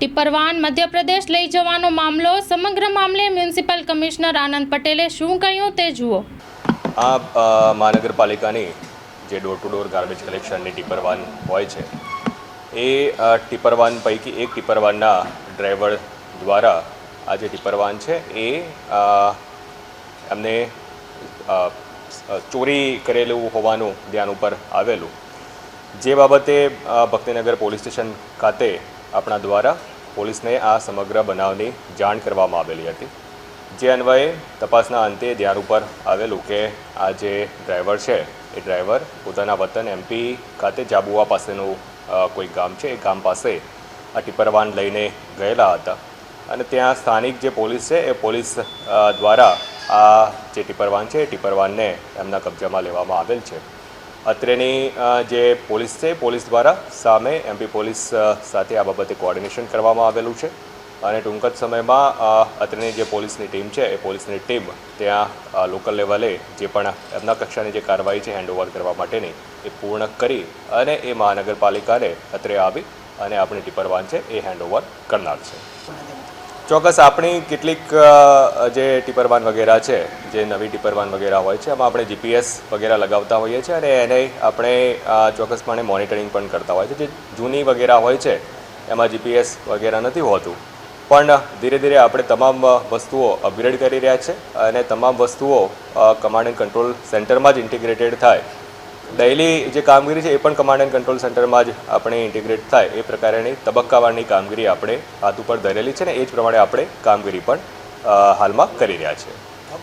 ટિપ્પર વાહન મધ્યપ્રદેશ લઈ જવાનો મામલો, સમગ્ર મામલે મ્યુનિસિપલ કમિશનર આનંદ પટેલે શું કહ્યું તે જુઓ. આ મહાનગરપાલિકાની જે ડોર ટુ ડોર ગાર્બેજ કલેક્શનની ટીપર વાન હોય છે, એ ટિપરવાન વાન પૈકી એક ટિપરવાનના ડ્રાઈવર દ્વારા આ જે ટિપરવાન છે, એ એમને ચોરી કરેલું હોવાનું ધ્યાન ઉપર આવેલું. જે બાબતે ભક્તિનગર પોલીસ સ્ટેશન ખાતે આપણા દ્વારા પોલીસને આ સમગ્ર બનાવની જાણ કરવામાં આવેલી હતી. જે અન્વયે તપાસના અંતે ધ્યાન ઉપર આવેલું કે આ જે ડ્રાઈવર છે, એ ડ્રાઈવર પોતાના વતન એમપી ખાતે જાબુઆ પાસેનું કોઈ ગામ છે, એ ગામ પાસે આ ટીપર વાન લઈને ગયેલા હતા. અને ત્યાં સ્થાનિક જે પોલીસ છે, એ પોલીસ દ્વારા આ જે ટિપરવાન છે, એ ટીપર વાનને એમના કબજામાં લેવામાં આવેલ છે. અત્રેની જે પોલીસ છે, પોલીસ દ્વારા સામે એમપી પોલીસ સાથે આ બાબતે કોઓર્ડિનેશન કરવામાં આવેલું છે. અને ટૂંક જ સમયમાં અત્રેની જે પોલીસની ટીમ છે, એ પોલીસની ટીમ ત્યાં લોકલ લેવલે જે પણ એમના કક્ષાની જે કાર્યવાહી છે હેન્ડઓવર કરવા માટેની, એ પૂર્ણ કરી અને એ મહાનગરપાલિકાને અત્રે આવી અને આપણી ટીપર વાન છે, એ હેન્ડઓવર કરનાર છે. ચોક્કસ, આપણી કેટલીક જે ટીપર વાન વગેરે છે, જે નવી ટીપર વાન વગેરે હોય છે, એમાં આપણે જીપીએસ વગેરે લગાવતા હોઈએ છીએ અને એને આપણે ચોક્કસપણે મોનિટરિંગ પણ કરતા હોય છે જે જૂની વગેરે હોય છે, એમાં જીપીએસ વગેરે નથી હોતું. પણ ધીરે ધીરે આપણે તમામ વસ્તુઓ અપગ્રેડ કરી રહ્યા છે અને તમામ વસ્તુઓ કમાન્ડ એન્ડ કંટ્રોલ સેન્ટરમાં જ ઇન્ટિગ્રેટેડ થાય. ડેઇલી જે કામગીરી છે એ પણ કમાન્ડ એન્ડ કંટ્રોલ સેન્ટરમાં જ આપણે ઇન્ટિગ્રેટ થાય એ પ્રકારની તબક્કાવારની કામગીરી આપણે હાથ ઉપર ધરેલી છે ને એ જ પ્રમાણે આપણે કામગીરી પણ હાલમાં કરી રહ્યા છીએ.